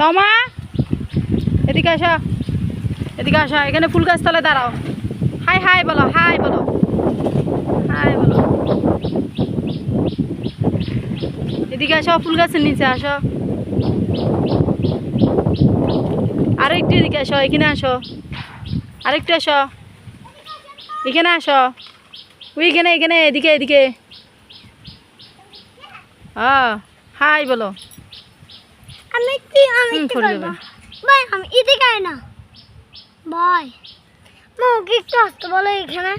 তমা, এদিকে আসো এদিকে আসো, এখানে ফুল গাছ তলে দাঁড়াও। হাই হাই বলো হাই বলো হাই বলো। এদিকে আসো, ফুল গাছের নিচে আসো। আরেকটু এদিকে আসো, এখানে আসো। আরেকটু আসো। এখানে আসো। ওইখানে এখানে এদিকে এদিকে। হাই বলো। আমি কি আমি কি করে ভাই আমি এদিকে আয় না। ভাই মা ওকে একটু আসতে বলো এখানে।